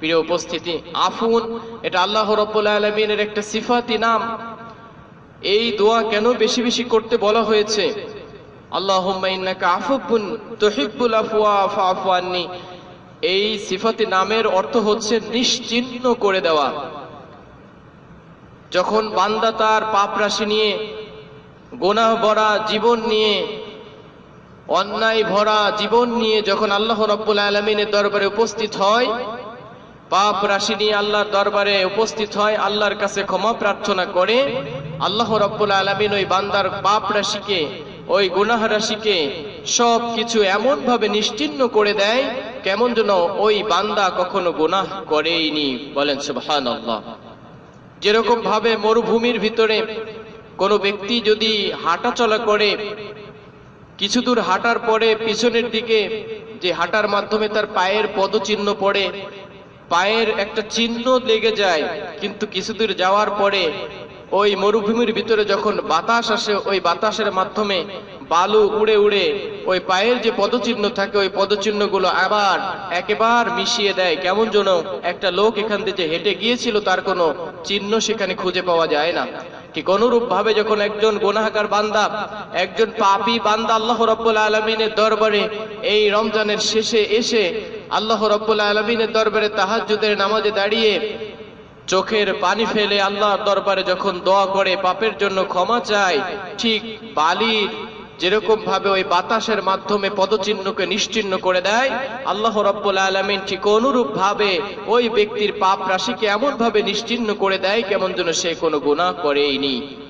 প্রিয় উপস্থিতি, আফুন, এটা আল্লাহ রব্বুল আলমিনের একটা সিফাতি নাম। এই দোয়া কেন বেশি বেশি করতে বলা হয়েছে? এই সিফাতি নামের অর্থ হচ্ছে নিশ্চিহ্ন করে দেওয়া। যখন বান্দা তার নিয়ে, গোনাহ ভরা জীবন নিয়ে, অন্যায় ভরা জীবন নিয়ে যখন আল্লাহ রব্বুল আলমিনের দরবারে উপস্থিত হয় পাপ রাশি নিয়ে আল্লাহর দরবারে উপস্থিত হয়, আল্লাহর কাছে ক্ষমা প্রার্থনা করে, আল্লাহ রব্বুল আলমিন ওই বান্দার পাপ রাশিকে, ওই গুনাহ রাশিকে সব কিছু এমন ভাবে নিশ্চিহ্ন করে দেয়, কেমন যেন ওই বান্দা কখনো গুনাহ করেইনি। বলেন সুবহান আল্লাহ যেরকম ভাবে মরুভূমির ভিতরে কোনো ব্যক্তি যদি হাঁটা চলা করে, কিছু দূর হাঁটার পরে পিছনের দিকে যে হাঁটার মাধ্যমে তার পায়ের পদচিহ্ন পড়ে পায়ের একটা চিহ্ন লেগে যায়, কিন্তু কিছু দূর যাওয়ার পরে ওই মরুভূমির ভিতরে যখন বাতাস আসে, ওই বাতাসের মাধ্যমে বালু উড়ে উড়ে ওই পায়ের যে পদচিহ্ন থাকে, ওই পদচিহ্নগুলো আবার একেবার মিশিয়ে দেয়। কেমন যেন একটা লোক এখান থেকে হেঁটে গিয়েছিল, তার কোনো চিহ্ন সেখানে খুঁজে পাওয়া যায় না। ঠিক অনুরূপ ভাবে যখন একজন গুনাহগার বান্দা, একজন পাপী বান্দা আল্লাহ রব্বুল আলমিনের দরবারে এই রমজানের শেষে এসে আল্লাহ রব্বুল আলমিনের দরবারে তাহাজ্জুদের নামাজে দাঁড়িয়ে চোখের পানি ফেলে আল্লাহর দরবারে যখন দোয়া করে, পাপের জন্য ক্ষমা চায়, ঠিক বালির যেরকম ভাবে ওই বাতাসের মাধ্যমে পদচিহ্নকে নিশ্চিহ্ন করে দেয়, আল্লাহ রব্বুল আলমিন ঠিক অনুরূপ ভাবে ওই ব্যক্তির পাপ রাশিকে এমন ভাবে নিশ্চিহ্ন করে দেয়, কেমন যেন সে কোনো গুনাহ করেইনি।